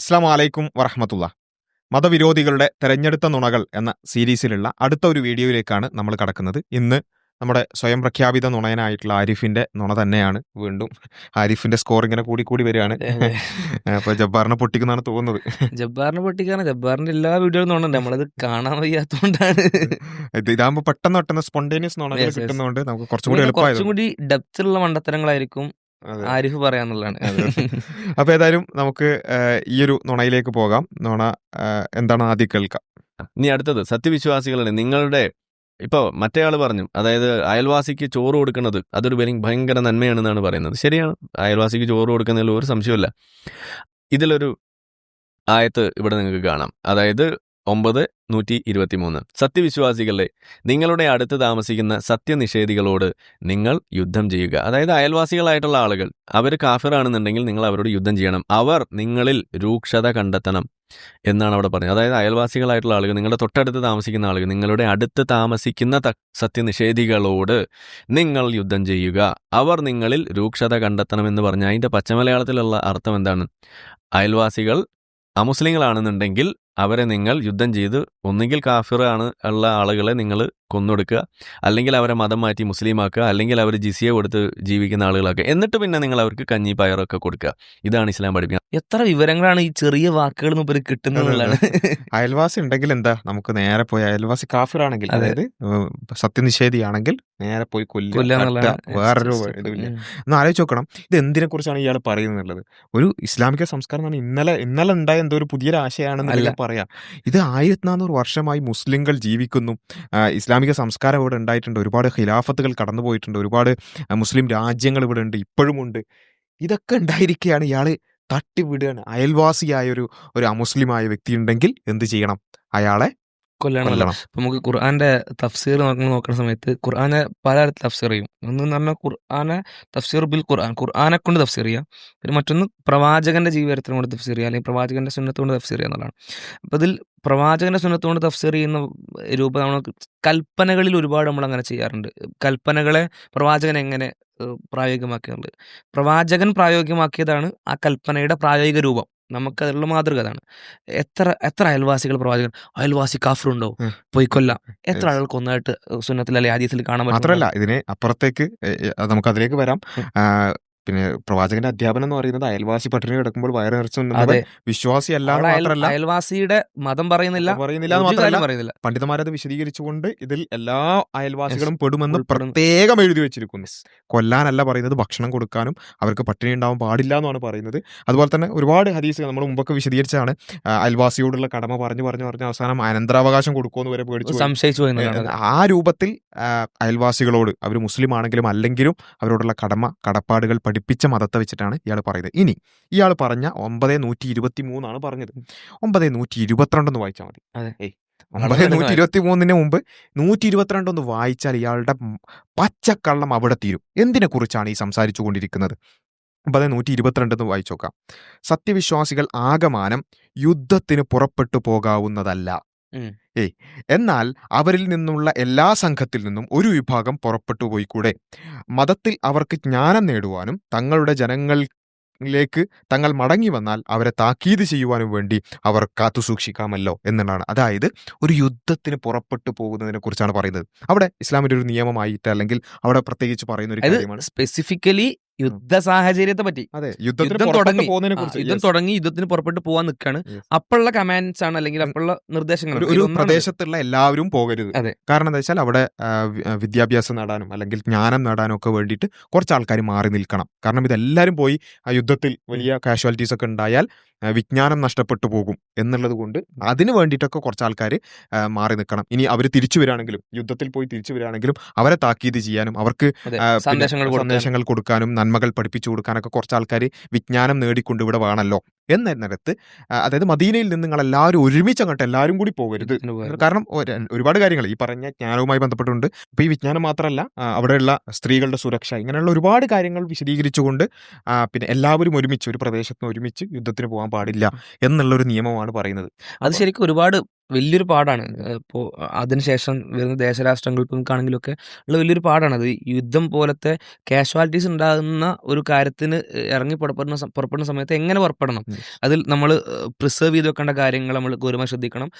അസ്സാം വലൈക്കും വറഹമത്തുള്ള. മതവിരോധികളുടെ തെരഞ്ഞെടുത്ത നുണകൾ എന്ന സീരീസിലുള്ള അടുത്ത ഒരു വീഡിയോയിലേക്കാണ് നമ്മൾ കടക്കുന്നത്. ഇന്ന് നമ്മുടെ സ്വയം പ്രഖ്യാപിത നുണയനായിട്ടുള്ള ആരിഫിന്റെ നുണ തന്നെയാണ്. വീണ്ടും ആരിഫിന്റെ സ്കോർ ഇങ്ങനെ കൂടി കൂടി വരികയാണ്. അപ്പൊ ജബ്ബാറിനെ പൊട്ടിക്കുന്നതാണ് തോന്നുന്നത്. ജബ്ബാറിനെ പൊട്ടിക്കാണ്. ജബ്ബാറിന്റെ എല്ലാ വീഡിയോയും നുണ നമ്മളത് കാണാൻ വയ്യാത്തോണ്ടാണ്. ഇത് ഇതാകുമ്പോൾ പെട്ടെന്ന് പെട്ടെന്ന് സ്പോണ്ടേനിയസ് നുണകൾ. കിട്ടുന്നതുകൊണ്ട് നമുക്ക് കുറച്ചുകൂടി ഇങ്ങനെ കുറച്ചും കൂടി ഡെപ്ത് ഉള്ള മണ്ടത്തരങ്ങളായിരിക്കും. ആരിഫ് പറയാന്നുള്ളതാണ്. അപ്പൊ ഏതായാലും നമുക്ക് ഈ ഒരു നുണയിലേക്ക് പോകാം. നുണ എന്താണ് ആദ്യം കേൾക്കാം? ഇനി അടുത്തത് സത്യവിശ്വാസികളുടെ നിങ്ങളുടെ ഇപ്പോൾ മറ്റേ ആൾ പറഞ്ഞു അതായത് അയൽവാസിക്ക് ചോറ് കൊടുക്കുന്നത് അതൊരു വലിയ ഭയങ്കര നന്മയാണെന്നാണ് പറയുന്നത്. ശരിയാണ് അയൽവാസിക്ക് ചോറ് കൊടുക്കുന്നതിൽ ഒരു സംശയമില്ല ഇതിലൊരു ആയത്ത് ഇവിടെ നിങ്ങൾക്ക് കാണാം. അതായത് ഒമ്പത് നൂറ്റി ഇരുപത്തിമൂന്ന് സത്യവിശ്വാസികളെ നിങ്ങളുടെ അടുത്ത് താമസിക്കുന്ന സത്യനിഷേധികളോട് നിങ്ങൾ യുദ്ധം ചെയ്യുക. അതായത് അയൽവാസികളായിട്ടുള്ള ആളുകൾ അവർ കാഫിറാണെന്നുണ്ടെങ്കിൽ നിങ്ങൾ അവരോട് യുദ്ധം ചെയ്യണം. അവർ നിങ്ങളിൽ രൂക്ഷത കണ്ടെത്തണം എന്നാണ് അവിടെ പറഞ്ഞത്. അതായത് അയൽവാസികളായിട്ടുള്ള ആളുകൾ നിങ്ങളുടെ തൊട്ടടുത്ത് താമസിക്കുന്ന ആളുകൾ നിങ്ങളുടെ അടുത്ത് താമസിക്കുന്ന സത്യനിഷേധികളോട് നിങ്ങൾ യുദ്ധം ചെയ്യുക. അവർ നിങ്ങളിൽ രൂക്ഷത കണ്ടെത്തണമെന്ന് പറഞ്ഞ. അതിന്റെ പച്ചമലയാളത്തിലുള്ള അർത്ഥം എന്താണ്? അയൽവാസികൾ അമുസ്ലിങ്ങളാണെന്നുണ്ടെങ്കിൽ അവരെ നിങ്ങൾ യുദ്ധം ചെയ്ത് ഒന്നുകിൽ കാഫിറാണ് ഉള്ള ആളുകളെ നിങ്ങൾ കൊന്നൊടുക്കുക അല്ലെങ്കിൽ അവരെ മതം മാറ്റി മുസ്ലിമാക്കുക അല്ലെങ്കിൽ അവർ ജിസിയ കൊടുത്ത് ജീവിക്കുന്ന ആളുകളാക്കുക. എന്നിട്ട് പിന്നെ നിങ്ങൾ അവർക്ക് കഞ്ഞി പയറൊക്കെ കൊടുക്കുക. ഇതാണ് ഇസ്ലാം പഠിപ്പിക്കുന്നത്. എത്ര വിവരങ്ങളാണ് ഈ ചെറിയ വാക്കുകൾ മുമ്പിൽ കിട്ടുന്നതെന്നുള്ളതാണ് അയൽവാസി ഉണ്ടെങ്കിൽ എന്താ? നമുക്ക് നേരെ പോയി അയൽവാസി കാഫിറാണെങ്കിൽ ആണെങ്കിൽ അതായത് സത്യനിഷേധിയാണെങ്കിൽ നേരെ പോയി കൊല്ലുക. വേറൊരു ഇതുമില്ല. ഒന്ന് ആലോചിച്ച് നോക്കണം. ഇത് എന്തിനെ കുറിച്ചാണ് ഇയാൾ പറയുന്നത് ഒരു ഇസ്ലാമിക സംസ്കാരം എന്നാണ് ഇന്നലെ ഇന്നലെ ഉണ്ടായ എന്തോ ഒരു പുതിയൊരു ആശയമാണെന്ന് പറയാം. ഇത് ആയിരത്തി നാനൂറ് വർഷമായി മുസ്ലിങ്ങൾ ജീവിക്കുന്നു. ആ, ഇസ്ലാമിക സംസ്കാരം ഇവിടെ ഉണ്ടായിട്ടുണ്ട്. ഒരുപാട് ഖിലാഫത്തുകൾ കടന്നുപോയിട്ടുണ്ട് ഒരുപാട് മുസ്ലിം രാജ്യങ്ങൾ ഇവിടെ ഉണ്ട്. ഇപ്പോഴുമുണ്ട് ഇതൊക്കെ ഉണ്ടായിരിക്കുകയാണ് ഇയാൾ തട്ടിവിടുകയാണ്. അയൽവാസിയായ ഒരു ഒരു അമുസ്ലിമായ വ്യക്തി ഉണ്ടെങ്കിൽ എന്ത് ചെയ്യണം? അയാളെ കൊല്ലണം നമുക്ക് ഖുർആന്റെ തഫ്സീർ നോക്കുന്ന സമയത്ത് ഖുർആനെ പല തരത്തിൽ തഫ്സീർ ചെയ്യും. ഒന്ന് എന്ന് പറഞ്ഞാൽ ഖുർആനെ തഫ്സീർ ബിൽ ഖുർആൻ ഖുർആനെ കൊണ്ട് തഫ്സീർ ചെയ്യാം. പിന്നെ മറ്റൊന്ന് പ്രവാചകന്റെ ജീവചരിത്രം കൊണ്ട് തഫ്സീർ ചെയ്യുക അല്ലെങ്കിൽ പ്രവാചകന്റെ സുന്നത്ത് കൊണ്ട് തഫ്സീർ ചെയ്യുക എന്നുള്ളതാണ്. അപ്പൊ ഇതിൽ പ്രവാചകന്റെ സുന്നത്ത് കൊണ്ട് തഫ്സീർ ചെയ്യുന്ന രൂപം നമ്മൾ കൽപ്പനകളിൽ ഒരുപാട് നമ്മൾ അങ്ങനെ ചെയ്യാറുണ്ട്. കൽപ്പനകളെ പ്രവാചകൻ എങ്ങനെ പ്രായോഗികമാക്കിയുണ്ട് പ്രായോഗികമാക്കിയുള്ളത് പ്രവാചകൻ പ്രായോഗികമാക്കിയതാണ് ആ കൽപ്പനയുടെ പ്രായോഗിക രൂപം. നമുക്കതിലുള്ള മാതൃക അതാണ് എത്ര എത്ര അയൽവാസികൾ പ്രവാചകൻ അയൽവാസി കാഫറുണ്ടോ. പോയി കൊല്ലാം. എത്ര. ആളുകൾ കൊന്നായിട്ട് സുന്നത്തിൽ അല്ലെങ്കിൽ ആദ്യത്തിൽ കാണാൻ മാത്രമല്ല ഇതിനെ അപ്പുറത്തേക്ക് നമുക്ക് അതിലേക്ക് വരാം. പിന്നെ പ്രവാചകന്റെ അധ്യാപനം എന്ന് പറയുന്നത് അയൽവാസി പട്ടിണി കിടക്കുമ്പോൾ വയറ് നിറച്ചു അതെ വിശ്വാസി അല്ലാതെ മാത്രമല്ല അയൽവാസിയുടെ മതം പറയുന്നില്ല. പറയുന്നില്ല പറയുന്നില്ല. പണ്ഡിതന്മാരത് വിശദീകരിച്ചുകൊണ്ട് ഇതിൽ എല്ലാ അയൽവാസികളും പെടുമെന്ന് പ്രത്യേകം എഴുതി വെച്ചിരിക്കുന്നു. കൊല്ലാനല്ല പറയുന്നത് ഭക്ഷണം കൊടുക്കാനും അവർക്ക് പട്ടിണി ഉണ്ടാവാൻ പാടില്ല എന്നാണ് പറയുന്നത്. അതുപോലെ തന്നെ ഒരുപാട് ഹദീസുകൾ നമ്മൾ മുമ്പൊക്കെ വിശദീകരിച്ചാണ് അയൽവാസിയോടുള്ള കടമ പറഞ്ഞു പറഞ്ഞു പറഞ്ഞു അവസാനം അനന്തരാവകാശം കൊടുക്കുമെന്ന് വരെ പേടിച്ചു സംശയിച്ചു ആ രൂപത്തിൽ അയൽവാസികളോട് അവർ മുസ്ലിം ആണെങ്കിലും അല്ലെങ്കിലും അവരോടുള്ള കടമ കടപ്പാടുകൾ പഠിപ്പിച്ച മതത്തെ വെച്ചിട്ടാണ് ഇയാൾ പറയുന്നത്. ഇനി ഇയാൾ പറഞ്ഞ ഒമ്പത് നൂറ്റി ഇരുപത്തി മൂന്നാണ് പറഞ്ഞത്. ഒമ്പത് നൂറ്റി ഇരുപത്തിരണ്ടെന്ന് വായിച്ചാൽ മതി. ഏയ് ഒമ്പത് നൂറ്റി ഇരുപത്തി മൂന്നിന് മുമ്പ് നൂറ്റി ഇരുപത്തിരണ്ടൊന്ന് വായിച്ചാൽ ഇയാളുടെ പച്ചക്കള്ളം അവിടെ തീരും. എന്തിനെ കുറിച്ചാണ് ഈ സംസാരിച്ചു കൊണ്ടിരിക്കുന്നത്? ഒമ്പത് നൂറ്റി ഇരുപത്തിരണ്ട് എന്ന് വായിച്ചു നോക്കാം. സത്യവിശ്വാസികൾ ആകമാനം യുദ്ധത്തിന് പുറപ്പെട്ടു പോകാവുന്നതല്ല. ഏയ് എന്നാൽ അവരിൽ നിന്നുള്ള എല്ലാ സംഘത്തിൽ നിന്നും ഒരു വിഭാഗം പുറപ്പെട്ടു പോയിക്കൂടെ? മതത്തിൽ അവർക്ക് ജ്ഞാനം നേടുവാനും തങ്ങളുടെ ജനങ്ങളിലേക്ക് തങ്ങൾ മടങ്ങി വന്നാൽ അവരെ താക്കീത് ചെയ്യുവാനും വേണ്ടി അവർ കാത്തു സൂക്ഷിക്കാമല്ലോ എന്നുള്ളതാണ്. അതായത് ഒരു യുദ്ധത്തിന് പുറപ്പെട്ടു പോകുന്നതിനെ കുറിച്ചാണ് പറയുന്നത്. അവിടെ ഇസ്ലാമിന്റെ ഒരു നിയമമായിട്ട് അല്ലെങ്കിൽ അവിടെ പ്രത്യേകിച്ച് പറയുന്ന ഒരു കാര്യമാണ്. സ്പെസിഫിക്കലി യുദ്ധ സാഹചര്യത്തെ പറ്റി. യുദ്ധം തുടങ്ങി. യുദ്ധം തുടങ്ങി യുദ്ധത്തിന് പുറപ്പെട്ട് പോവാൻ നിൽക്കാണ്. അപ്പോഴുള്ള കമാൻഡ്സ് ആണ് അല്ലെങ്കിൽ അപ്പോഴുള്ള നിർദ്ദേശങ്ങൾ ഒരു പ്രദേശത്തുള്ള എല്ലാവരും പോകരുത്. കാരണം എന്താ വെച്ചാൽ അവിടെ വിദ്യാഭ്യാസം നേടാനും അല്ലെങ്കിൽ ജ്ഞാനം നേടാനും ഒക്കെ വേണ്ടിയിട്ട് കുറച്ച് ആൾക്കാർ മാറി നിൽക്കണം. കാരണം ഇതെല്ലാവരും പോയി ആ യുദ്ധത്തിൽ വലിയ കാഷ്വാലിറ്റീസ് ഒക്കെ ഉണ്ടായാൽ വിജ്ഞാനം നഷ്ടപ്പെട്ടു പോകും എന്നുള്ളത് കൊണ്ട് അതിന് വേണ്ടിയിട്ടൊക്കെ കുറച്ച് ആൾക്കാർ മാറി നിൽക്കണം ഇനി അവർ തിരിച്ചു വരാണെങ്കിലും യുദ്ധത്തിൽ പോയി തിരിച്ചു വരാണെങ്കിലും അവരെ താക്കീത് ചെയ്യാനും അവർക്ക്. സന്ദേശങ്ങൾ കൊടുക്കാനും. നന്മകൾ പഠിപ്പിച്ചു കൊടുക്കാനൊക്കെ കുറച്ച് ആൾക്കാർ വിജ്ഞാനം നേടിക്കൊണ്ട് ഇവിടെ വേണമല്ലോ എന്ന നേരത്ത് അതായത് മദീനയിൽ നിന്ന് നിങ്ങൾ എല്ലാവരും ഒരുമിച്ച് അങ്ങോട്ട് എല്ലാവരും കൂടി പോകരുത്. കാരണം ഒരുപാട് കാര്യങ്ങൾ. ഈ പറഞ്ഞ ജ്ഞാനവുമായി ബന്ധപ്പെട്ടുണ്ട്. അപ്പോൾ ഈ വിജ്ഞാനം മാത്രമല്ല അവിടെയുള്ള സ്ത്രീകളുടെ സുരക്ഷ ഇങ്ങനെയുള്ള ഒരുപാട് കാര്യങ്ങൾ വിശദീകരിച്ചുകൊണ്ട് പിന്നെ എല്ലാവരും ഒരുമിച്ച് ഒരു പ്രദേശത്ത് ഒരുമിച്ച് യുദ്ധത്തിന് പോകാൻ പാടില്ല എന്നുള്ള ഒരു നിയമമാണ് പറയുന്നത്. അത് ശരിക്കും ഒരുപാട് വലിയൊരു പാടാണ്. ഇപ്പോൾ അതിനുശേഷം വരുന്ന ദേശരാഷ്ട്രങ്ങൾക്കാണെങ്കിലും ഒക്കെ ഉള്ള വലിയൊരു പാടാണ്. അത് യുദ്ധം പോലത്തെ കാഷ്വാലിറ്റീസ് ഉണ്ടാകുന്ന ഒരു കാര്യത്തിന് ഇറങ്ങി പുറപ്പെടുന്ന പുറപ്പെടുന്ന സമയത്ത് എങ്ങനെ പുറപ്പെടണം? അതിൽ നമ്മൾ പ്രിസർവ് ചെയ്ത് വെക്കേണ്ട കാര്യങ്ങൾ നമ്മൾ ഗൗരവമായി ശ്രദ്ധിക്കണം.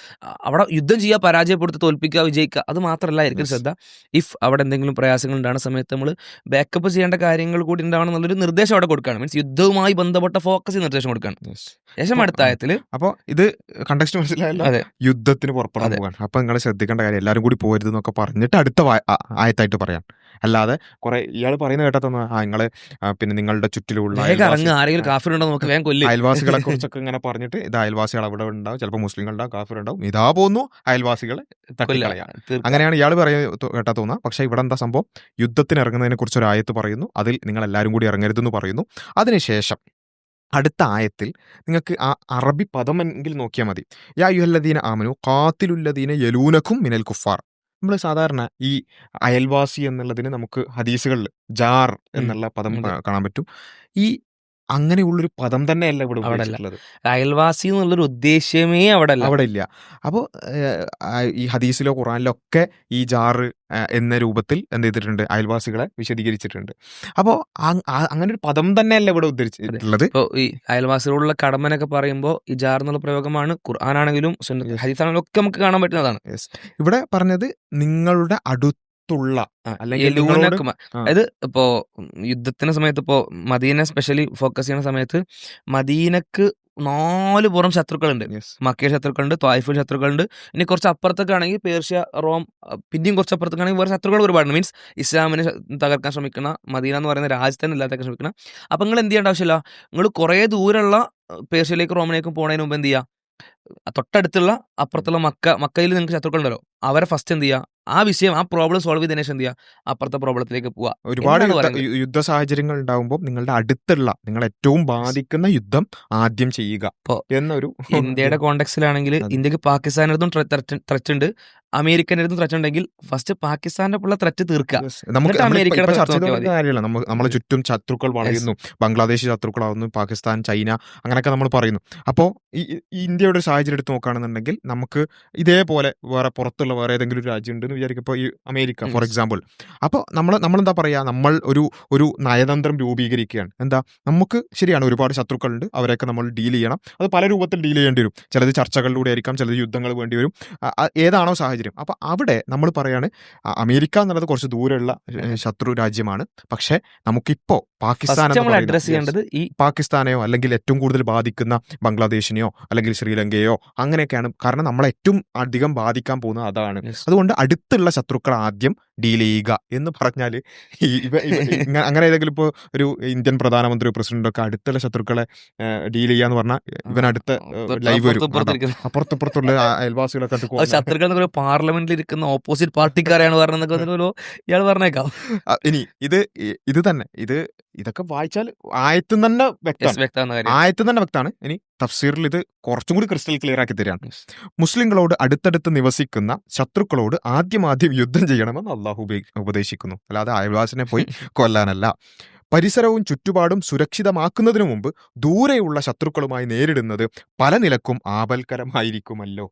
അവിടെ യുദ്ധം ചെയ്യുക പരാജയപ്പെടുത്തി തോൽപ്പിക്കുക വിജയിക്കുക അത് മാത്രമല്ല ആയിരിക്കും ശ്രദ്ധ. ഇഫ് അവിടെ എന്തെങ്കിലും പ്രയാസങ്ങൾ ഉണ്ടാകുന്ന സമയത്ത് നമ്മൾ ബാക്കപ്പ് ചെയ്യേണ്ട കാര്യങ്ങൾ കൂടി ഉണ്ടാവണം എന്നുള്ളൊരു നിർദ്ദേശം അവിടെ കൊടുക്കുകയാണ്. മീൻസ് യുദ്ധവുമായി ബന്ധപ്പെട്ട ഫോക്കസ് നിർദ്ദേശം കൊടുക്കുകയാണ്. ശേഷം അടുത്ത ആയത്തിൽ അപ്പോൾ ഇത് കണ്ടക്സ്റ്റ് മനസ്സിലായല്ലോ. അതെ. യുദ്ധത്തിന് പുറപ്പെടാൻ പോകാൻ അപ്പൊ നിങ്ങൾ ശ്രദ്ധിക്കേണ്ട കാര്യം എല്ലാവരും കൂടി പോരുത് എന്നൊക്കെ പറഞ്ഞിട്ട് അടുത്ത ആയത്തായിട്ട് പറയാം. അല്ലാതെ കുറെ ഇയാൾ പറയുന്ന കേട്ടാ തന്നെ ആ നിങ്ങൾ പിന്നെ നിങ്ങളുടെ ചുറ്റിലുള്ള അയൽവാസികളെ കുറിച്ചൊക്കെ ഇങ്ങനെ പറഞ്ഞിട്ട് ഇത് അയൽവാസികൾ അവിടെ ഉണ്ടാവും ചിലപ്പോൾ മുസ്ലിങ്ങളുടെ കാഫിർ ഉണ്ടാവും ഇതാ പോന്നു അയൽവാസികളെ. തട്ടിക്കളയാം. അങ്ങനെയാണ് ഇയാൾ പറയുന്നത് കേട്ടാ തോന്നുക. പക്ഷേ ഇവിടെ എന്താ സംഭവം? യുദ്ധത്തിന് ഇറങ്ങുന്നതിനെ കുറിച്ച് ഒരു ആയത്ത് പറയുന്നു. അതിൽ നിങ്ങൾ എല്ലാവരും കൂടി ഇറങ്ങരുതെന്ന് പറയുന്നു. അതിനുശേഷം അടുത്ത ആയത്തിൽ നിങ്ങൾക്ക് ആ അറബി പദമെങ്കിൽ നോക്കിയാൽ മതി. യാ യുഹല്ലദീന ആമനു കാത്തിലുല്ലദീന യലൂനക്കും മിനൽ കുഫാർ. നമ്മൾ സാധാരണ ഈ അയൽവാസി എന്നുള്ളതിന് നമുക്ക് ഹദീസുകളിൽ ജാർ എന്നുള്ള പദം കാണാൻ പറ്റും. ഈ അങ്ങനെയുള്ളൊരു പദം തന്നെയല്ല ഇവിടെ അവിടെ അയൽവാസി എന്നുള്ളൊരു ഉദ്ദേശ്യമേ അവിടെ അവിടെ ഇല്ല അപ്പോൾ ഈ ഹദീസിലോ ഖുറാനിലോ ഒക്കെ ഈ ജാറ് എന്ന രൂപത്തിൽ എന്ത് ചെയ്തിട്ടുണ്ട്? അയൽവാസികളെ വിശദീകരിച്ചിട്ടുണ്ട്. അപ്പോൾ അങ്ങനെ ഒരു പദം തന്നെയല്ല ഇവിടെ ഉദ്ധരിച്ചിട്ടുള്ളത്. ഇപ്പോൾ ഈ അയൽവാസികളോടുള്ള കടമനൊക്കെ പറയുമ്പോൾ ഈ ജാർ എന്നുള്ള പ്രയോഗമാണ് ഖുർആാനാണെങ്കിലും. ഹദീസാണെങ്കിലും ഒക്കെ നമുക്ക് കാണാൻ പറ്റുന്നതാണ്. ഇവിടെ പറഞ്ഞത് നിങ്ങളുടെ അടുത്തുള്ള അല്ലെങ്കിൽ. അതായത് ഇപ്പോ യുദ്ധത്തിന്റെ സമയത്ത് ഇപ്പോ മദീന സ്പെഷ്യലി ഫോക്കസ് ചെയ്യുന്ന സമയത്ത് മദീനക്ക് നാല് പുറം ശത്രുക്കളുണ്ട്. മക്കിയ ശത്രുക്കളുണ്ട് ത്വായിഫിൽ ശത്രുക്കളുണ്ട്. ഇനി കുറച്ച് അപ്പുറത്തൊക്കെ ആണെങ്കിൽ പേർഷ്യ റോം പിന്നെയും കുറച്ച് അപ്പുറത്തൊക്കെ ആണെങ്കിൽ വേറെ ശത്രുക്കൾ ഒരുപാടുണ്ട്. മീൻസ് ഇസ്ലാമിനെ തകർക്കാൻ ശ്രമിക്കുന്ന മദീന എന്ന് പറയുന്ന രാജ്യത്തെ തന്നെ ഇല്ലാതാക്കാൻ ശ്രമിക്കണം അപ്പം നിങ്ങൾ എന്ത് ചെയ്യേണ്ട ആവശ്യമില്ല. നിങ്ങൾ കുറേ ദൂരമുള്ള പേർഷ്യയിലേക്കും റോമിലേക്കും പോണതിന് മുമ്പ് എന്ത് ചെയ്യുക? തൊട്ടടുത്തുള്ള അപ്പുറത്തുള്ള മക്ക മക്കയിൽ നിങ്ങൾക്ക് ശത്രുക്കളുണ്ടല്ലോ. അവരെ ഫസ്റ്റ് എന്ത് ചെയ്യുക ആ വിഷയം ആ പ്രോബ്ലം സോൾവ് ചെയ്തതിനു ശേഷം എന്ത് ചെയ്യുക അപ്പുറത്തെ പ്രോബ്ലത്തിലേക്ക് പോവുക ഒരുപാട് യുദ്ധ സാഹചര്യങ്ങൾ ഉണ്ടാവുമ്പോൾ നിങ്ങളുടെ അടുത്തുള്ള നിങ്ങൾ ഏറ്റവും ബാധിക്കുന്ന യുദ്ധം ആദ്യം ചെയ്യുക എന്നൊരു ഇന്ത്യയുടെ കോണ്ടക്സിലാണെങ്കിൽ. ഇന്ത്യയ്ക്ക് പാകിസ്ഥാന്റെ നിന്നും ത്രറ്റ് ഉണ്ട്. അമേരിക്കന്റെ അടുത്തും ത്രറ്റ് ഉണ്ടെങ്കിൽ ഫസ്റ്റ് പാകിസ്ഥാന്റെ ഉള്ള ത്രറ്റ് തീർക്കുക. നമുക്ക് അമേരിക്കയുടെ. കാര്യമല്ല. നമ്മളെ ചുറ്റും ശത്രുക്കൾ വളയുന്നു. ബംഗ്ലാദേശ് ശത്രുക്കളാവുന്നു പാകിസ്ഥാൻ ചൈന അങ്ങനെയൊക്കെ നമ്മൾ പറയുന്നു. അപ്പോൾ ഈ ഇന്ത്യയുടെ സാഹചര്യം എടുത്ത് നോക്കുകയാണെന്നുണ്ടെങ്കിൽ നമുക്ക് ഇതേപോലെ വേറെ പുറത്തുള്ള വേറെ ഏതെങ്കിലും ഒരു രാജ്യം ഉണ്ടെന്ന് വിചാരിക്കുമ്പോൾ ഈ അമേരിക്ക ഫോർ എക്സാമ്പിൾ അപ്പോൾ നമ്മൾ നമ്മളെന്താ പറയുക നമ്മൾ ഒരു ഒരു നയതന്ത്രം രൂപീകരിക്കുകയാണ്. എന്താ? നമുക്ക് ശരിയാണ് ഒരുപാട് ശത്രുക്കളുണ്ട്. അവരെയൊക്കെ നമ്മൾ ഡീൽ ചെയ്യണം. അത് പല രൂപത്തിൽ ഡീൽ ചെയ്യേണ്ടി വരും. ചിലത് ചർച്ചകളിലൂടെ ആയിരിക്കാം ചിലത് യുദ്ധങ്ങൾ വേണ്ടി വരും. ഏതാണോ സാഹചര്യം. അപ്പോൾ അവിടെ നമ്മൾ പറയാണ് അമേരിക്ക എന്നുള്ളത് കുറച്ച് ദൂരെയുള്ള ശത്രു രാജ്യമാണ്. പക്ഷേ നമുക്കിപ്പോ പാകിസ്ഥാൻ നമ്മൾ അഡ്രസ് ചെയ്യേണ്ടത് ഈ പാകിസ്ഥാനെയോ അല്ലെങ്കിൽ ഏറ്റവും കൂടുതൽ ബാധിക്കുന്ന ബംഗ്ലാദേശിനെയോ അല്ലെങ്കിൽ ശ്രീലങ്കയോ അങ്ങനെയൊക്കെയാണ്. കാരണം നമ്മളെ ഏറ്റവും അധികം ബാധിക്കാൻ പോകുന്നത് അതാണ്. അതുകൊണ്ട് അടുത്തുള്ള ശത്രുക്കൾ ആദ്യം ഡീൽ ചെയ്യുക എന്ന് പറഞ്ഞാൽ അങ്ങനെ ഏതെങ്കിലും ഇപ്പോൾ ഒരു ഇന്ത്യൻ പ്രധാനമന്ത്രി പ്രസിഡന്റ് ഒക്കെ അടുത്തുള്ള ശത്രുക്കളെ ഡീൽ ചെയ്യാന്ന് പറഞ്ഞാൽ ഇവൻ അടുത്ത ലൈവ് വരും. അപ്പുറത്തപ്പുറത്തുള്ള അയൽവാസികളൊക്കെ ശത്രുക്കൾ പാർലമെന്റിൽ ഇരിക്കുന്ന ഓപ്പോസിറ്റ് പാർട്ടിക്കാരെയാണ് പറഞ്ഞത് ഇയാൾ പറഞ്ഞേക്കാം. ഇനി ഇത് ഇത് തന്നെ. ഇത് ഇതൊക്കെ വായിച്ചാൽ ആയത്തും തന്നെ വ്യക്തമാണ്. ആയത്തും തന്നെ വ്യക്തമാണ്. ഇനി തഫ്സീറിൽ ഇത് കുറച്ചും കൂടി ക്രിസ്റ്റൽ ക്ലിയർ ആക്കി തരികയാണ്. മുസ്ലിങ്ങളോട് അടുത്തടുത്ത് നിവസിക്കുന്ന ശത്രുക്കളോട് ആദ്യം ആദ്യം യുദ്ധം ചെയ്യണമെന്ന് അള്ളാഹു ഉപദേശിക്കുന്നു. അല്ലാതെ അയൽവാസിനെ പോയി കൊല്ലാനല്ല. പരിസരവും ചുറ്റുപാടും സുരക്ഷിതമാക്കുന്നതിനു മുമ്പ് ദൂരെയുള്ള ശത്രുക്കളുമായി നേരിടുന്നത് പല നിലക്കും ആപൽക്കരമായിരിക്കുമല്ലോ.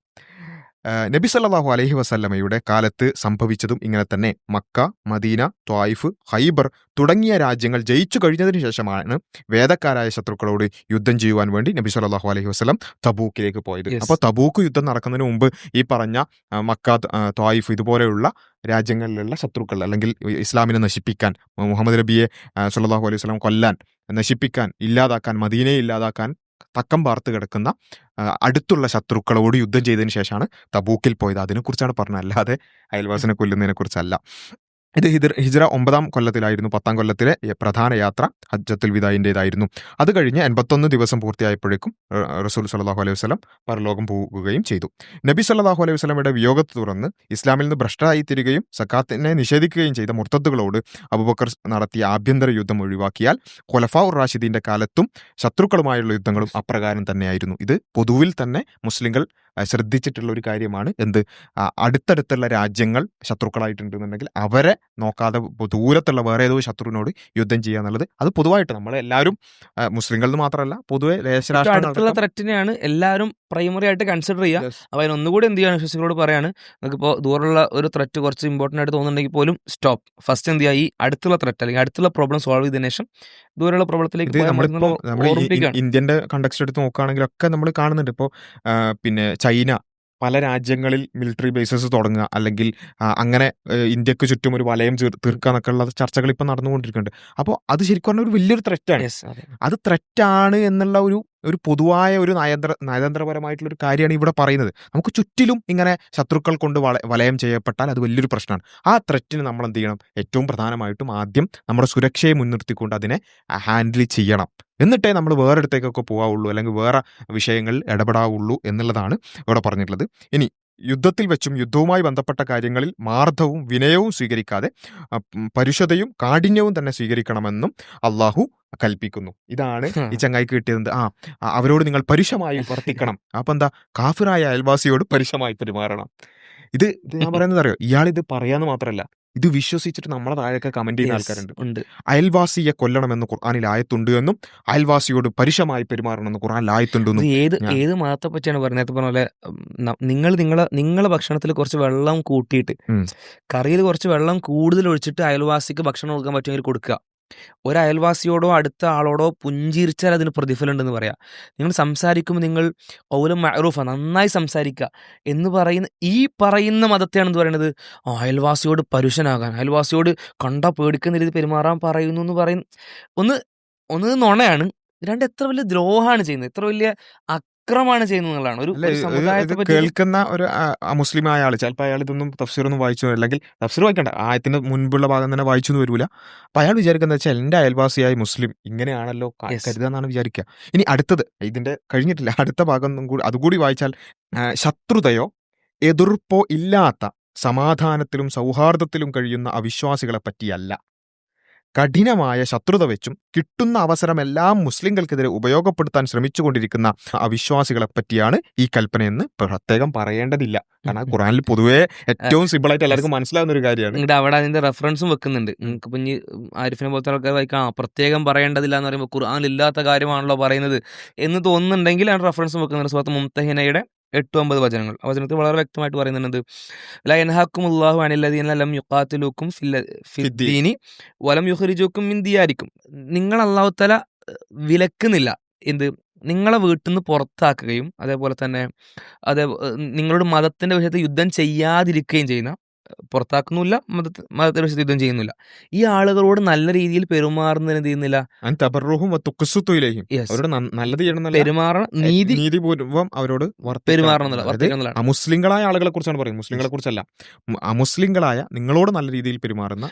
നബി സല്ലാഹു അലഹി വസല്ലമയുടെ കാലത്ത് സംഭവിച്ചതും ഇങ്ങനെ തന്നെ മക്ക മദീന ത്വായിഫ് ഹൈബർ തുടങ്ങിയ രാജ്യങ്ങൾ ജയിച്ചു കഴിഞ്ഞതിന് ശേഷമാണ് വേദക്കാരായ ശത്രുക്കളോട് യുദ്ധം ചെയ്യുവാൻ വേണ്ടി നബി സല്ലാഹു അലഹി വസ്ലം തബൂക്കിലേക്ക് പോയത്. അപ്പോൾ തബൂക്ക് യുദ്ധം നടക്കുന്നതിന് മുമ്പ് ഈ പറഞ്ഞ മക്ക ത്വായിഫ് ഇതുപോലെയുള്ള രാജ്യങ്ങളിലുള്ള ശത്രുക്കൾ അല്ലെങ്കിൽ ഇസ്ലാമിനെ നശിപ്പിക്കാൻ മുഹമ്മദ് നബിയെ സല്ലാഹു അലൈഹി വസ്ലം കൊല്ലാൻ നശിപ്പിക്കാൻ ഇല്ലാതാക്കാൻ മദീനയെ ഇല്ലാതാക്കാൻ തക്കം പാർത്ത് കിടക്കുന്ന അടുത്തുള്ള ശത്രുക്കളോട് യുദ്ധം ചെയ്തതിന് ശേഷമാണ് തബൂക്കിൽ പോയത്. അതിനെക്കുറിച്ചാണ് പറഞ്ഞത്. അല്ലാതെ അയൽവാസിനെ കൊല്ലുന്നതിനെ കുറിച്ചല്ല ഇത് ഹിദർ ഹിജറ ഒമ്പതാം കൊല്ലത്തിലായിരുന്നു. പത്താം കൊല്ലത്തിലെ പ്രധാന യാത്ര ഹജ്ജത്തുൽ വിദായിന്റെതായിരുന്നു അത് കഴിഞ്ഞ് എൺപത്തൊന്ന് ദിവസം പൂർത്തിയായപ്പോഴേക്കും റസൂൽ സല്ലാഹു അലൈഹി വസ്ലം പരലോകം പോകുകയും ചെയ്തു. നബി സല്ലാഹു അലൈഹി വസ്ലമയുടെ വിയോഗത്തെ തുടർന്ന് ഇസ്ലാമിൽ നിന്ന് ഭ്രഷ്ടരായിത്തീരുകയും സക്കാത്തിനെ നിഷേധിക്കുകയും ചെയ്ത മുർത്തത്തുകളോട് അബുബക്കർ നടത്തിയ ആഭ്യന്തര യുദ്ധം ഒഴിവാക്കിയാൽ ഖുലഫാ ഉർ റാഷിദീന്റെ കാലത്തും ശത്രുക്കളുമായുള്ള യുദ്ധങ്ങളും അപ്രകാരം തന്നെയായിരുന്നു. ഇത് പൊതുവിൽ തന്നെ മുസ്ലിങ്ങൾ ശ്രദ്ധിച്ചിട്ടുള്ള ഒരു കാര്യമാണ്. എന്ത്? അടുത്തടുത്തുള്ള രാജ്യങ്ങൾ ശത്രുക്കളായിട്ടുണ്ടെന്നുണ്ടെങ്കിൽ അവരെ നോക്കാതെ ദൂരത്തുള്ള വേറെ ഏതോ ശത്രുവിനോട് യുദ്ധം ചെയ്യുക എന്നുള്ളത് അത് പൊതുവായിട്ട് നമ്മൾ എല്ലാവരും മുസ്ലിങ്ങൾ എന്ന് മാത്രമല്ല പൊതുവെ അടുത്തുള്ള ത്രെറ്റിനെയാണ് എല്ലാവരും പ്രൈമറി ആയിട്ട് കൺസിഡർ ചെയ്യുക. അപ്പോൾ അതിന് ഒന്നുകൂടി എന്ത് ചെയ്യാണ് വിശ്വസികളോട് പറയാണ് നിങ്ങൾക്കിപ്പോൾ ദൂരമുള്ള ഒരു ത്രെറ്റ് കുറച്ച് ഇമ്പോർട്ടന്റ് ആയിട്ട് തോന്നുന്നുണ്ടെങ്കിൽ പോലും സ്റ്റോപ്പ് ഫസ്റ്റ് എന്ത് ചെയ്യുക ഈ അടുത്തുള്ള ത്രെറ്റ് അല്ലെങ്കിൽ അടുത്തുള്ള പ്രോബ്ലം സോൾവ് ചെയ്തതിനു ശേഷം ദൂരെയുള്ള പ്രവർത്തനത്തിലേക്ക് നമ്മളിപ്പോ നമ്മൾ ഇന്ത്യന്റെ കണ്ടക്സ്റ്റ് എടുത്ത് നോക്കുകയാണെങ്കിൽ ഒക്കെ നമ്മൾ കാണുന്നുണ്ട്. ഇപ്പോൾ പിന്നെ ചൈന പല രാജ്യങ്ങളിൽ മിലിറ്ററി ബേസസ് തുടങ്ങുക അല്ലെങ്കിൽ അങ്ങനെ ഇന്ത്യയ്ക്ക് ചുറ്റും ഒരു വലയം തീർക്കുക എന്നൊക്കെ ഉള്ള ചർച്ചകൾ ഇപ്പം നടന്നുകൊണ്ടിരിക്കുന്നുണ്ട്. അപ്പോൾ അത് ശരിക്കും പറഞ്ഞാൽ ഒരു വലിയൊരു ത്രെറ്റാണ് അത്. ത്രെറ്റാണ് എന്നുള്ള ഒരു ഒരു പൊതുവായ ഒരു നയതന്ത്ര നയതന്ത്രപരമായിട്ടുള്ള ഒരു കാര്യമാണ് ഇവിടെ പറയുന്നത്. നമുക്ക് ചുറ്റിലും ഇങ്ങനെ ശത്രുക്കൾ കൊണ്ട് വള വലയം ചെയ്യപ്പെട്ടാൽ അത് വലിയൊരു പ്രശ്നമാണ്. ആ ത്രെറ്റിന് നമ്മൾ എന്ത് ചെയ്യണം? ഏറ്റവും പ്രധാനമായിട്ടും ആദ്യം നമ്മുടെ സുരക്ഷയെ മുൻനിർത്തിക്കൊണ്ട് അതിനെ ഹാൻഡിൽ ചെയ്യണം. എന്നിട്ടേ നമ്മൾ വേറെ അടുത്തേക്കൊക്കെ പോകാവുള്ളൂ അല്ലെങ്കിൽ വേറെ വിഷയങ്ങളിൽ ഇടപെടാവുള്ളൂ എന്നുള്ളതാണ് ഇവിടെ പറഞ്ഞിട്ടുള്ളത്. ഇനി യുദ്ധത്തിൽ വെച്ചും യുദ്ധവുമായി ബന്ധപ്പെട്ട കാര്യങ്ങളിൽ മാർദ്ദവും വിനയവും സ്വീകരിക്കാതെ പരുഷതയും കാഠിന്യവും തന്നെ സ്വീകരിക്കണമെന്നും അള്ളാഹു കൽപ്പിക്കുന്നു. ഇതാണ് ഈ ചങ്ങായിക്ക് കിട്ടിയത്. ആ ആ, അവരോട് നിങ്ങൾ പരുഷമായി വർത്തിക്കണം അപ്പൊ എന്താ? കാഫിറായ അയൽവാസിയോട് പരുഷമായി പെരുമാറണം. ഇത് ഇത് ഞാൻ പറയുന്നത് അറിയോ? ഇയാൾ ഇത് പറയാന്ന് മാത്രമല്ല ഇത് വിശ്വസിച്ചിട്ട് നമ്മളെ താഴെയൊക്കെ കമന്റ് ചെയ്യുന്ന ആൾക്കാരുണ്ട്. ഉണ്ട്. അയൽവാസിയെ കൊല്ലണമെന്ന് ഖുർആാനിൽ ആയത്തുണ്ട് എന്നും അയൽവാസിയോട് പരുഷമായി പെരുമാറണമെന്ന് ഖുർആാനിൽ ആയത്തുണ്ട് ഏത് ഏത് മതത്തെ പറ്റിയാണ് പറഞ്ഞത് പറഞ്ഞാൽ പറഞ്ഞ പോലെ നിങ്ങൾ നിങ്ങളെ നിങ്ങളെ ഭക്ഷണത്തിൽ കുറച്ച് വെള്ളം കൂട്ടിയിട്ട് കറിയിൽ കുറച്ച് വെള്ളം കൂടുതൽ ഒഴിച്ചിട്ട് അയൽവാസിക്ക് ഭക്ഷണം കൊടുക്കാൻ പറ്റുമെങ്കിൽ കൊടുക്കുക. ഒരു അയൽവാസിയോടോ അടുത്ത ആളോടോ പുഞ്ചിരിച്ചാൽ അതിന് പ്രതിഫലമുണ്ടെന്ന് പറയാം. നിങ്ങൾ സംസാരിക്കുമ്പോൾ നിങ്ങൾ ഓലും മഅറൂഫ നന്നായി സംസാരിക്കുക എന്ന് പറയുന്ന ഈ പറയുന്ന മതത്തെയാണ് എന്ന് പറയുന്നത് അയൽവാസിയോട് പരുഷനാകാൻ അയൽവാസിയോട് കണ്ട പേടിക്കുന്ന രീതി പെരുമാറാൻ പറയുന്നു എന്ന് പറയുന്ന ഒന്ന് ഒന്ന് നുണയാണ്. രണ്ട് എത്ര വലിയ ദ്രോഹമാണ് ചെയ്യുന്നത്. എത്ര വലിയ അക്രമാണ് ചെയ്യുന്നത് എന്നുള്ളതാണ്. ഒരു സമുദായത്തെ കേൾക്കുന്ന ഒരു മുസ്ലിം ആയ ആൾ ചിലപ്പോൾ അയാൾ ഇതൊന്നും തഫ്സീറൊന്നും വായിച്ചു അല്ലെങ്കിൽ തഫ്സീർ വായിക്കണ്ട. ആയത്തിന്റെ മുൻപുള്ള ഭാഗം തന്നെ വായിച്ചു എന്ന് വരില്ല അപ്പൊ അയാൾ വിചാരിക്കുന്നത് വെച്ചാൽ എന്റെ അയൽവാസിയായ മുസ്ലിം ഇങ്ങനെയാണല്ലോ കരുതാന്നാണ് വിചാരിക്കുക. ഇനി അടുത്തത് ഇതിന്റെ കഴിഞ്ഞിട്ടില്ല. അടുത്ത ഭാഗം കൂടി അതുകൂടി വായിച്ചാൽ ശത്രുതയോ എതിർപ്പോ ഇല്ലാത്ത സമാധാനത്തിലും സൗഹാർദ്ദത്തിലും കഴിയുന്ന അവിശ്വാസികളെ പറ്റിയല്ല. കഠിനമായ ശത്രുത വെച്ചും കിട്ടുന്ന അവസരമെല്ലാം മുസ്ലിംകൾക്കെതിരെ ഉപയോഗപ്പെടുത്താൻ ശ്രമിച്ചുകൊണ്ടിരിക്കുന്ന അവിശ്വാസികളെ പറ്റിയാണ് ഈ കൽപ്പനയെന്ന് പ്രത്യേകം പറയേണ്ടതില്ല. കാരണം ഖുറാനിൽ പൊതുവേ ഏറ്റവും സിമ്പിൾ ആയിട്ട് എല്ലാവർക്കും മനസ്സിലാവുന്ന ഒരു കാര്യമാണ്. നിങ്ങളുടെ അവിടെ അതിന്റെ റെഫറൻസും വെക്കുന്നുണ്ട്. നിങ്ങൾക്ക് ഇനി ആരിഫിനെ പോലത്തെ ആൾക്കാർ വായിക്കാം. പ്രത്യേകം പറയേണ്ടതില്ല എന്ന് പറയുമ്പോൾ ഖുർആൻ ഇല്ലാത്ത കാര്യമാണല്ലോ പറയുന്നത് എന്ന് തോന്നുന്നുണ്ടെങ്കിൽ ആണ് റെഫറൻസും വെക്കുന്നുണ്ട് സുഹൃത്ത് മുംതഹിനയുടെ എട്ട് ഒമ്പത് വചനങ്ങൾ. ആ വചനത്തിൽ വളരെ വ്യക്തമായിട്ട് പറയുന്നുണ്ട് ലയൻഹാക്കുമുല്ലാഹു ഉള്ളാഹു ലം യുക്കാത്തിലൂക്കും ഫിദ്ദീനി വലം യുഹരിജൂക്കും മിൻ ദിയാരിക്കും. നിങ്ങൾ അള്ളാഹു തല വിലക്കുന്നില്ല. എന്ത്? നിങ്ങളെ വീട്ടിൽ നിന്ന് പുറത്താക്കുകയും അതേപോലെ തന്നെ അതേ നിങ്ങളുടെ മതത്തിന്റെ വിഷയത്തിൽ യുദ്ധം ചെയ്യാതിരിക്കുകയും ചെയ്യുന്ന പുറത്താക്കുന്നില്ല മതത്തെ മതത്തിന്റെ വിഷയത്തിൽ യുദ്ധം ചെയ്യുന്നില്ല. ഈ ആളുകളോട് നല്ല രീതിയിൽ പെരുമാറുന്നതിന് എന്ത് ചെയ്യുന്നില്ല? തബർറുഹും. അവരോട് നല്ലത് ചെയ്യണം പെരുമാറണം നീതി നീതിപൂർവം അവരോട്. പെരുമാറണം അമുസ്ലിങ്ങളായ ആളുകളെ കുറിച്ചാണ് പറയുന്നത്. മുസ്ലിങ്ങളെ കുറിച്ചല്ല. അമുസ്ലിങ്ങളായ നിങ്ങളോട് നല്ല രീതിയിൽ പെരുമാറുന്ന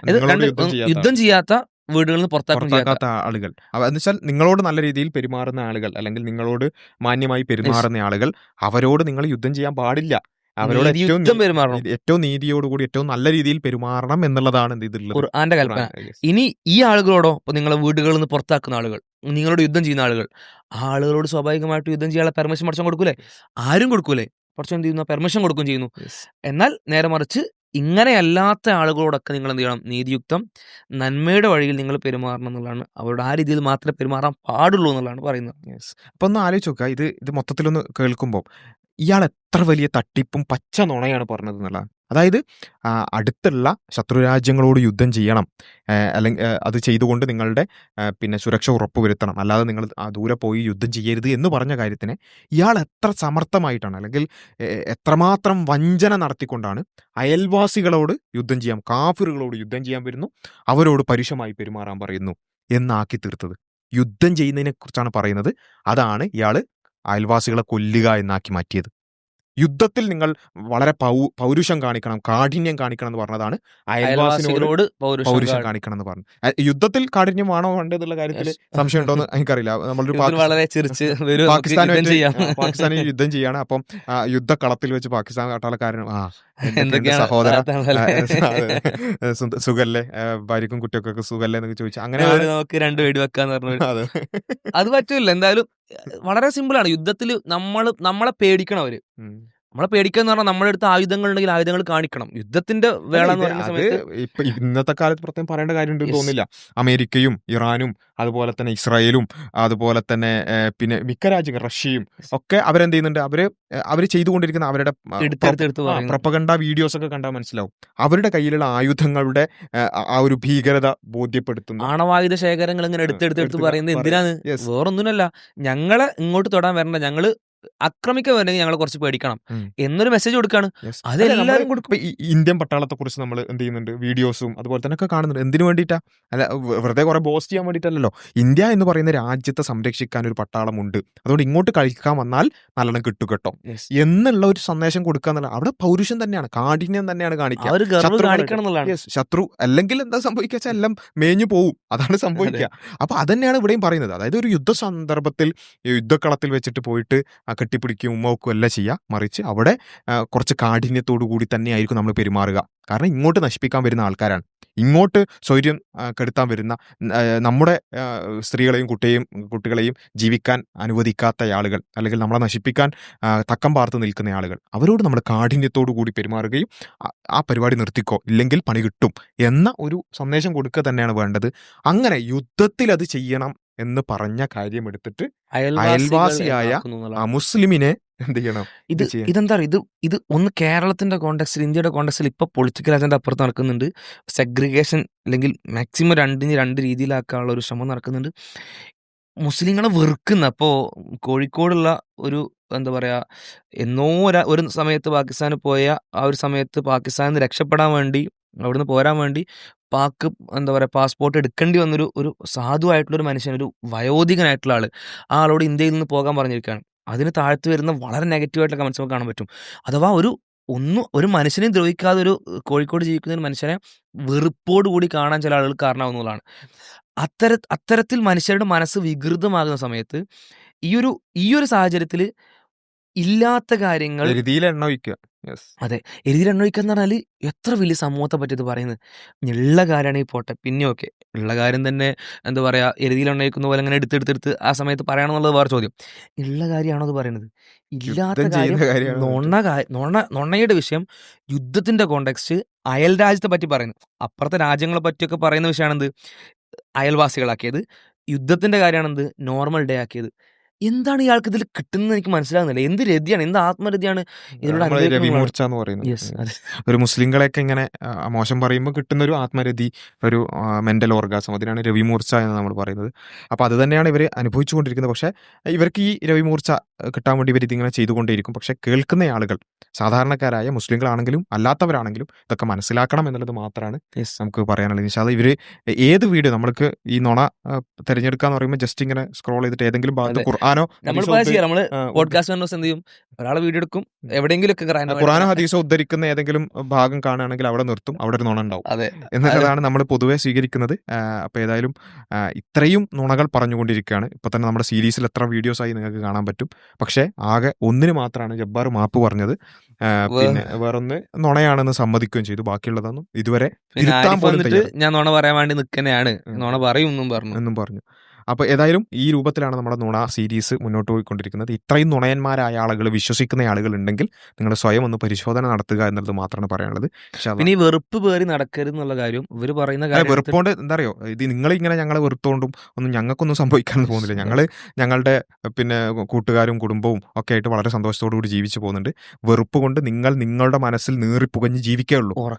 യുദ്ധം ചെയ്യാത്ത വീടുകളിൽ നിന്ന് പുറത്താക്കാത്ത ആളുകൾ. എന്നുവെച്ചാൽ എന്ന് വെച്ചാൽ നിങ്ങളോട് നല്ല രീതിയിൽ പെരുമാറുന്ന ആളുകൾ അല്ലെങ്കിൽ നിങ്ങളോട് മാന്യമായി പെരുമാറുന്ന ആളുകൾ അവരോട് നിങ്ങൾ യുദ്ധം ചെയ്യാൻ പാടില്ല. അവരോട് യുദ്ധം പെരുമാറണം. ഏറ്റവും നീതിയോടുകൂടി ഏറ്റവും നല്ല രീതിയിൽ പെരുമാറണം എന്നുള്ളതാണ് ഇതിലുള്ളത്. ഖുർആന്റെ കൽപ്പന. ഇനി ഈ ആളുകളോടോ ഇപ്പൊ നിങ്ങളെ വീടുകളിൽ നിന്ന് പുറത്താക്കുന്ന ആളുകൾ നിങ്ങളോട് യുദ്ധം ചെയ്യുന്ന ആളുകൾ ആ ആളുകളോട് സ്വാഭാവികമായിട്ട് യുദ്ധം ചെയ്യാനുള്ള പെർമിഷൻ പഠിച്ചാൽ കൊടുക്കൂലേ? ആരും കൊടുക്കൂലേ? പഠിച്ചാൽ എന്ത് ചെയ്യുന്നു? പെർമിഷൻ കൊടുക്കുകയും ചെയ്യുന്നു. എന്നാൽ നേരെ മറിച്ച് ഇങ്ങനെയല്ലാത്ത ആളുകളോടൊക്കെ നിങ്ങൾ എന്ത് ചെയ്യണം? നീതിയുക്തം നന്മയുടെ വഴിയിൽ നിങ്ങൾ പെരുമാറണം എന്നുള്ളതാണ്. അവരുടെ ആ രീതിയിൽ മാത്രമേ പെരുമാറാൻ പാടുള്ളൂ എന്നുള്ളതാണ് പറയുന്നത്. അപ്പൊ ഒന്ന് ആലോചിച്ച് നോക്കുക. ഇത് ഇത് മൊത്തത്തിലൊന്ന് കേൾക്കുമ്പോൾ ഇയാൾ എത്ര വലിയ തട്ടിപ്പും പച്ച നുണയാണ് പറഞ്ഞത് എന്നുള്ളതാണ് അതായത് അടുത്തുള്ള ശത്രുരാജ്യങ്ങളോട് യുദ്ധം ചെയ്യണം. അല്ലെങ്കിൽ അത് ചെയ്തുകൊണ്ട് നിങ്ങളുടെ പിന്നെ സുരക്ഷ ഉറപ്പുവരുത്തണം അല്ലാതെ നിങ്ങൾ ദൂരെ പോയി യുദ്ധം ചെയ്യരുത് എന്ന് പറഞ്ഞ കാര്യത്തിന് ഇയാൾ എത്ര സമർത്ഥമായിട്ടാണ് അല്ലെങ്കിൽ എത്രമാത്രം വഞ്ചന നടത്തിക്കൊണ്ടാണ് അയൽവാസികളോട് യുദ്ധം ചെയ്യാം കാഫിറുകളോട് യുദ്ധം ചെയ്യാൻ വരുന്നു അവരോട് പരുഷമായി പെരുമാറാൻ പറയുന്നു എന്നാക്കി തീർത്തത്. യുദ്ധം ചെയ്യുന്നതിനെ കുറിച്ചാണ് പറയുന്നത്. അതാണ് ഇയാൾ അയൽവാസികളെ കൊല്ലുക എന്നാക്കി മാറ്റിയത്. യുദ്ധത്തിൽ നിങ്ങൾ വളരെ പൗ പൗരുഷം കാണിക്കണം കാഠിന്യം കാണിക്കണം എന്ന് പറഞ്ഞതാണ് അയൽവാസിനോട് അയൽവാസികളോട് പൗരുഷം കാണിക്കണം എന്ന് പറഞ്ഞു യുദ്ധത്തിൽ യുദ്ധത്തിൽ വേണ്ടത് എന്നുള്ള കാര്യത്തിൽ സംശയം ഉണ്ടോ എന്ന് എനിക്കറിയില്ല. നമ്മളൊരു പാകിസ്ഥാൻ- പാകിസ്ഥാനുമായിട്ട് പാകിസ്ഥാനിൽ യുദ്ധം ചെയ്യാണ്. അപ്പം യുദ്ധക്കളത്തിൽ വെച്ച് പാകിസ്ഥാൻ കാട്ടാളക്കാരൻ ആ സഹോദര? സുഖല്ലേ? ഭാര്യക്കും കുട്ടികൾക്കൊക്കെ സുഖല്ലേ എന്നൊക്കെ ചോദിച്ചു അങ്ങനെ നമുക്ക് രണ്ട് വെടി വെക്കാന്ന് പറഞ്ഞു അതെ. അത് പറ്റൂല എന്തായാലും വളരെ സിമ്പിളാണ് യുദ്ധത്തിൽ നമ്മൾ നമ്മളെ പേടിക്കണം അവർ. നമ്മളെ പേടിക്കുക എന്ന് പറഞ്ഞാൽ നമ്മുടെ അടുത്ത് ആയുധങ്ങൾ ഉണ്ടെങ്കിൽ ആയുധങ്ങൾ കാണിക്കണം. യുദ്ധത്തിന്റെ വേള എന്ന് പറയുന്ന സമയത്ത് ഇപ്പൊ ഇന്നത്തെ കാലത്ത് പ്രത്യേകം പറയേണ്ട കാര്യം തോന്നുന്നില്ല. തോന്നില്ല അമേരിക്കയും ഇറാനും അതുപോലെ തന്നെ ഇസ്രായേലും അതുപോലെ തന്നെ പിന്നെ മിക്ക രാജ്യങ്ങൾ റഷ്യയും. ഒക്കെ അവരെന്ത് ചെയ്യുന്നുണ്ട് അവർ അവർ ചെയ്തുകൊണ്ടിരിക്കുന്ന അവരുടെ പ്രപ്പകണ്ട വീഡിയോസ് ഒക്കെ കണ്ടാൽ മനസ്സിലാവും. അവരുടെ കയ്യിലുള്ള ആയുധങ്ങളുടെ ആ- ഒരു ഭീകരത ബോധ്യപ്പെടുത്തുന്നു. ആണവായുധ ശേഖരങ്ങൾ ഇങ്ങനെ എടുത്തെടുത്തെടുത്ത് എടുത്തെടുത്ത് എടുത്ത് എടുത്ത് പറയുന്നത് പറയും. എന്തിനാണ് വേറൊന്നുമല്ല. ഞങ്ങളെ ഇങ്ങോട്ട് തൊടാൻ വരണ്ട. ഞങ്ങൾ ആക്രമിക്കാൻ വരണമെങ്കിൽ ഞങ്ങളെ കുറച്ച് പേടിക്കണം. എന്നൊരു മെസ്സേജ് കൊടുക്കാണ്. Yes. അത് അല്ല, നമ്മൾ എല്ലാവരും കൊടുക്കും. ഇന്ത്യൻ പട്ടാളത്തെ കുറിച്ച് നമ്മൾ എന്ത് ചെയ്യുന്നുണ്ട്? വീഡിയോസും അതുപോലെ തന്നെ ഒക്കെ കാണുന്നുണ്ട്. എന്തിനു വേണ്ടിയിട്ടാ? അല്ല വെറുതെ കുറെ ബോസ്റ്റ് ചെയ്യാൻ വേണ്ടിയിട്ടല്ലോ ഇന്ത്യ എന്ന് പറയുന്ന രാജ്യത്തെ സംരക്ഷിക്കാൻ ഒരു പട്ടാളമുണ്ട്. അതുകൊണ്ട് ഇങ്ങോട്ട് കളിക്കാൻ വന്നാൽ നല്ലോണം കിട്ടു കേട്ടോ. എന്നുള്ള ഒരു സന്ദേശം കൊടുക്കുക എന്നുള്ള അവിടെ പൗരുഷം തന്നെയാണ്. കാഠിന്യം തന്നെയാണ് കാണിക്കുക. ശത്രു അല്ലെങ്കിൽ എന്താ സംഭവിക്കുക എല്ലാം മേഞ്ഞു പോവും. അതാണ് സംഭവിക്കുക. അപ്പൊ അതന്നെയാണ് ഇവിടെയും പറയുന്നത്. അതായത് ഒരു യുദ്ധ സന്ദർഭത്തിൽ യുദ്ധക്കളത്തിൽ വെച്ചിട്ട് പോയിട്ട് ആ കെട്ടിപ്പിടിക്കും അല്ല ചെയ്യുക. മറിച്ച് അവിടെ കുറച്ച് കാഠിന്യത്തോടു കൂടി തന്നെയായിരിക്കും നമ്മൾ പെരുമാറുക. കാരണം ഇങ്ങോട്ട് നശിപ്പിക്കാൻ വരുന്ന ആൾക്കാരാണ്. ഇങ്ങോട്ട് സ്വൈര്യം കെടുത്താൻ വരുന്ന നമ്മുടെ സ്ത്രീകളെയും കുട്ടിയെയും കുട്ടികളെയും ജീവിക്കാൻ അനുവദിക്കാത്ത ആളുകൾ അല്ലെങ്കിൽ നമ്മളെ നശിപ്പിക്കാൻ തക്കം പാർത്ത് നിൽക്കുന്ന ആളുകൾ അവരോട് നമ്മൾ കാഠിന്യത്തോടു കൂടി പെരുമാറുകയും ആ പരിപാടി നിർത്തിക്കോ ഇല്ലെങ്കിൽ പണി കിട്ടും എന്ന ഒരു സന്ദേശം കൊടുക്കുക തന്നെയാണ് വേണ്ടത്. അങ്ങനെ യുദ്ധത്തിൽ അത് ചെയ്യണം എന്ന് പറഞ്ഞ കാര്യം എടുത്തിട്ട് അയൽവാസിയായ. മുസ്ലിമിനെ എന്ത് ചെയ്യണം? ഇത് ഇത് ഇതെന്താ പറയുക? ഇത് ഇത് ഒന്ന് കേരളത്തിന്റെ കോണ്ടെക്സ്റ്റിൽ ഇന്ത്യയുടെ കോണ്ടെക്സ്റ്റിൽ ഇപ്പൊ പൊളിറ്റിക്കൽ അജണ്ട അപ്പുറത്ത് നടക്കുന്നുണ്ട്. സെഗ്രിഗേഷൻ അല്ലെങ്കിൽ മാക്സിമം രണ്ടിന് രണ്ട് രീതിയിലാക്കാനുള്ള ഒരു ശ്രമം നടക്കുന്നുണ്ട്. മുസ്ലിങ്ങളെ വെറുക്കുന്ന അപ്പോൾ കോഴിക്കോടുള്ള ഒരു എന്താ പറയാ എന്നോ ഒരു- ഒരു സമയത്ത് പാകിസ്ഥാന് പോയ ആ ഒരു സമയത്ത് പാകിസ്ഥാനിൽ നിന്ന് രക്ഷപ്പെടാൻ വേണ്ടി അവിടുന്ന് പോരാൻ വേണ്ടി പാക്ക് എന്താ പറയുക പാസ്പോർട്ട് എടുക്കേണ്ടി വന്നൊരു ഒരു സാധുവായിട്ടുള്ളൊരു മനുഷ്യൻ ഒരു വയോധികനായിട്ടുള്ള ആൾ ആ ആളോട് ഇന്ത്യയിൽ നിന്ന് പോകാൻ പറഞ്ഞിരിക്കുകയാണ്. അതിന് താഴ്ത്തു വരുന്ന വളരെ നെഗറ്റീവായിട്ടുള്ള കമൻസ് നമുക്ക് കാണാൻ പറ്റും. അഥവാ ഒരു ഒന്നും ഒരു മനുഷ്യനെ ദ്രോഹിക്കാതെ ഒരു കോഴിക്കോട് ജീവിക്കുന്ന ഒരു മനുഷ്യനെ വെറുപ്പോടുകൂടി കാണാൻ ചില ആളുകൾ കാരണമാകുന്നതാണ് അത്തര അത്തരത്തിൽ മനുഷ്യരുടെ മനസ്സ് വികൃതമാകുന്ന സമയത്ത് ഈ ഒരു ഈ ഒരു സാഹചര്യത്തിൽ ഇല്ലാത്ത കാര്യങ്ങൾ ഒഴിക്കുക എഴുതി എണ്ണൊഴിക്കുക എന്ന് പറഞ്ഞാൽ എത്ര വലിയ സമൂഹത്തെ പറ്റി ഇത് പറയുന്നത് ഉള്ള കാര്യമാണെങ്കിൽ പോട്ടെ. പിന്നെ ഓക്കെ. ഉള്ള കാര്യം തന്നെ എന്താ പറയുക എരുതിയിൽ എണ്ണയിക്കുന്ന പോലെ അങ്ങനെ എടുത്തെടുത്തെടുത്ത് ആ സമയത്ത് പറയണമെന്നുള്ളത് വേറെ ചോദ്യം. ഉള്ള കാര്യമാണോ അത് പറയുന്നത് ഇല്ലാത്ത കാര്യം കാര്യമാണ് നൊണ്ണ നൊണ്ണയുടെ വിഷയം യുദ്ധത്തിന്റെ കോണ്ടെക്സ്റ്റ് അയൽ രാജ്യത്തെ പറ്റി പറയുന്നു. അപ്പുറത്തെ രാജ്യങ്ങളെ പറ്റിയൊക്കെ പറയുന്ന വിഷയമാണെന്ത്? അയൽവാസികളാക്കിയത്. യുദ്ധത്തിന്റെ കാര്യമാണെന്ത് നോർമൽ ഡേ ആക്കിയത്. എന്താണ് ഇയാൾക്ക് ഇതിൽ കിട്ടുന്നത് എനിക്ക് മനസ്സിലാകുന്നില്ല. എന്ത് രതിയാണ് എന്ത് ആത്മരതിയാണ് രവിമൂർച്ച എന്ന് പറയുന്നത്. ഒരു മുസ്ലിങ്ങളെയൊക്കെ ഇങ്ങനെ മോശം പറയുമ്പോൾ കിട്ടുന്ന ഒരു ആത്മരതി ഒരു മെന്റൽ ഓർഗാസം അതിനാണ് രവിമൂർച്ച എന്ന് നമ്മൾ പറയുന്നത്. അപ്പോൾ അത് തന്നെയാണ് ഇവർ അനുഭവിച്ചുകൊണ്ടിരിക്കുന്നത്. പക്ഷേ ഇവർക്ക് ഈ രവിമൂർച്ച കിട്ടാൻ വേണ്ടി ഇവർ ഇതിങ്ങനെ ചെയ്തുകൊണ്ടേയിരിക്കും. പക്ഷെ കേൾക്കുന്ന ആളുകൾ സാധാരണക്കാരായ മുസ്ലിങ്ങളാണെങ്കിലും അല്ലാത്തവരാണെങ്കിലും ഇതൊക്കെ മനസ്സിലാക്കണം എന്നുള്ളത് മാത്രമാണ് നമുക്ക് പറയാനുള്ളത്. അത് ഇവർ ഏത് വീഡിയോ നമ്മൾക്ക് ഈ നുണ തിരഞ്ഞെടുക്കാന്ന് പറയുമ്പോൾ ജസ്റ്റ് ഇങ്ങനെ സ്ക്രോൾ ചെയ്തിട്ട് ഏതെങ്കിലും ഭാഗത്ത് അതെ. നമ്മൾ നമ്മൾ പോഡ്കാസ്റ്റ് എന്ത് ചെയ്യും? ഒരാളെ വീഡിയോ എടുക്കും എവിടെയെങ്കിലും ഖുറാനോ ഹദീസോ ഉദ്ധരിക്കുന്ന ഏതെങ്കിലും ഭാഗം കാണുകയാണെങ്കിൽ അവിടെ നിർത്തും അവിടെ ഒരു നുണ ഉണ്ടാവും. അതെ. എന്നുള്ളതാണ് നമ്മൾ പൊതുവെ സ്വീകരിക്കുന്നത്. അപ്പോൾ ഏതായാലും ഇത്രയും നുണകൾ പറഞ്ഞുകൊണ്ടിരിക്കുകയാണ്. ഇപ്പൊ തന്നെ നമ്മുടെ സീരീസിൽ എത്ര വീഡിയോസ് ആയി നിങ്ങൾക്ക് കാണാൻ പറ്റും. പക്ഷേ ആകെ ഒന്നിന് മാത്രമാണ് ജബ്ബാർ മാപ്പ് പറഞ്ഞത്. പിന്നെ വേറൊന്ന് നുണയാണെന്ന് സമ്മതിക്കുകയും ചെയ്തു. ബാക്കിയുള്ളതൊന്നും ഇതുവരെ ഞാൻ നുണ പറയാൻ വേണ്ടി നിൽക്കുന്നതാണ്. നുണ പറയും എന്നും പറഞ്ഞു. എന്നും പറഞ്ഞു. അപ്പോൾ ഏതായാലും ഈ രൂപത്തിലാണ് നമ്മുടെ നുണ സീരീസ് മുന്നോട്ട് പോയിക്കൊണ്ടിരിക്കുന്നത്. ഇത്രയും നുണയന്മാരായ ആളുകൾ വിശ്വസിക്കുന്ന ആളുകൾ ഉണ്ടെങ്കിൽ നിങ്ങൾ സ്വയം ഒന്ന് പരിശോധന നടത്തുക എന്നുള്ളത് മാത്രമാണ് പറയാനുള്ളത്. ഇനി പിന്നെ ഈ വെറുപ്പ് പേറി നടക്കരുത് എന്നുള്ള കാര്യം ഇവർ പറയുന്ന കാര്യം വെറുപ്പോണ്ട് എന്താ അറിയോ? ഇത് നിങ്ങൾ ഇങ്ങനെ ഞങ്ങളെ വെറുത്തോണ്ടും ഒന്നും ഞങ്ങൾക്കൊന്നും സംഭവിക്കാൻ പോകുന്നില്ല. ഞങ്ങൾ ഞങ്ങളുടെ പിന്നെ കൂട്ടുകാരും കുടുംബവും ഒക്കെ ആയിട്ട് വളരെ സന്തോഷത്തോടു കൂടി ജീവിച്ചു പോകുന്നുണ്ട്. വെറുപ്പ് കൊണ്ട് നിങ്ങൾ നിങ്ങളുടെ മനസ്സിൽ നീറിപ്പുകഞ്ഞ് ജീവിക്കുകയുള്ളൂ ഉള്ളൂ.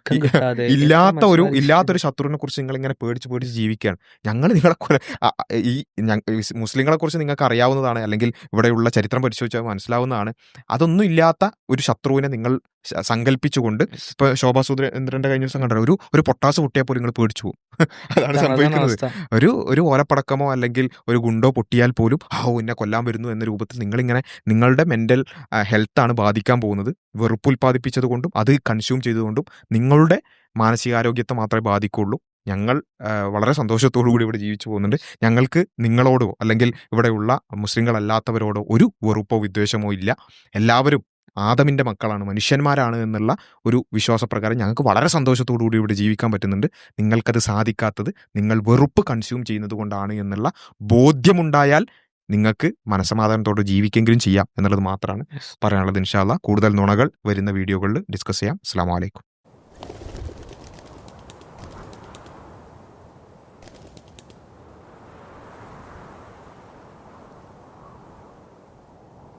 ഇല്ലാത്ത ഒരു ഇല്ലാത്തൊരു ശത്രുവിനെ കുറിച്ച് നിങ്ങൾ ഇങ്ങനെ പേടിച്ച് പേടിച്ച് ജീവിക്കുകയാണ്. ഞങ്ങൾ നിങ്ങളെ ഈ ഈ മുസ്ലിങ്ങളെ കുറിച്ച് നിങ്ങൾക്ക് അറിയാവുന്നതാണ് അല്ലെങ്കിൽ ഇവിടെയുള്ള ചരിത്രം പരിശോധിച്ചാൽ മനസ്സിലാവുന്നതാണ്. അതൊന്നും ഇല്ലാത്ത ഒരു ശത്രുവിനെ നിങ്ങൾ സങ്കല്പിച്ചുകൊണ്ട് ഇപ്പൊ ശോഭാ സുരേന്ദ്രന്റെ കഴിഞ്ഞ ദിവസം കണ്ടു ഒരു ഒരു പൊട്ടാസ് പൊട്ടിയാൽ പോലും നിങ്ങൾ പേടിച്ചു പോകും. അതാണ് സംഭവിക്കുന്നത്. ഒരു ഒരു ഓലപ്പടക്കമോ അല്ലെങ്കിൽ ഒരു ഗുണ്ടോ പൊട്ടിയാൽ പോലും ആ എന്നെ കൊല്ലാൻ വരുന്നു എന്ന രൂപത്തിൽ നിങ്ങളിങ്ങനെ നിങ്ങളുടെ മെന്റൽ ഹെൽത്താണ് ബാധിക്കാൻ പോകുന്നത്. വെറുപ്പ് ഉൽപ്പാദിപ്പിച്ചത് കൊണ്ടും അത് കൺസ്യൂം ചെയ്തുകൊണ്ടും നിങ്ങളുടെ മാനസികാരോഗ്യത്തെ മാത്രമേ ബാധിക്കുള്ളൂ ഞങ്ങൾ വളരെ സന്തോഷത്തോടു കൂടി ഇവിടെ ജീവിച്ചു പോകുന്നുണ്ട്. ഞങ്ങൾക്ക് നിങ്ങളോടോ അല്ലെങ്കിൽ ഇവിടെയുള്ള മുസ്ലിങ്ങളല്ലാത്തവരോടോ ഒരു വെറുപ്പോ വിദ്വേഷമോ ഇല്ല. എല്ലാവരും ആദമിന്റെ മക്കളാണ് മനുഷ്യന്മാരാണ് എന്നുള്ള ഒരു വിശ്വാസപ്രകാരം ഞങ്ങൾക്ക് വളരെ സന്തോഷത്തോടു കൂടി ഇവിടെ ജീവിക്കാൻ പറ്റുന്നുണ്ട്. നിങ്ങൾക്കത് സാധിക്കാത്തത് നിങ്ങൾ വെറുപ്പ് കൺസ്യൂം ചെയ്യുന്നത് കൊണ്ടാണ് എന്നുള്ള ബോധ്യമുണ്ടായാൽ നിങ്ങൾക്ക് മനസ്സമാധാനത്തോടെ ജീവിക്കെങ്കിലും ചെയ്യാം എന്നുള്ളത് മാത്രമാണ് പറയാനുള്ളത്. ഇൻഷാല്ല കൂടുതൽ നുണകൾ വരുന്ന വീഡിയോകളിൽ ഡിസ്കസ് ചെയ്യാം. അസ്സാം വലൈക്കും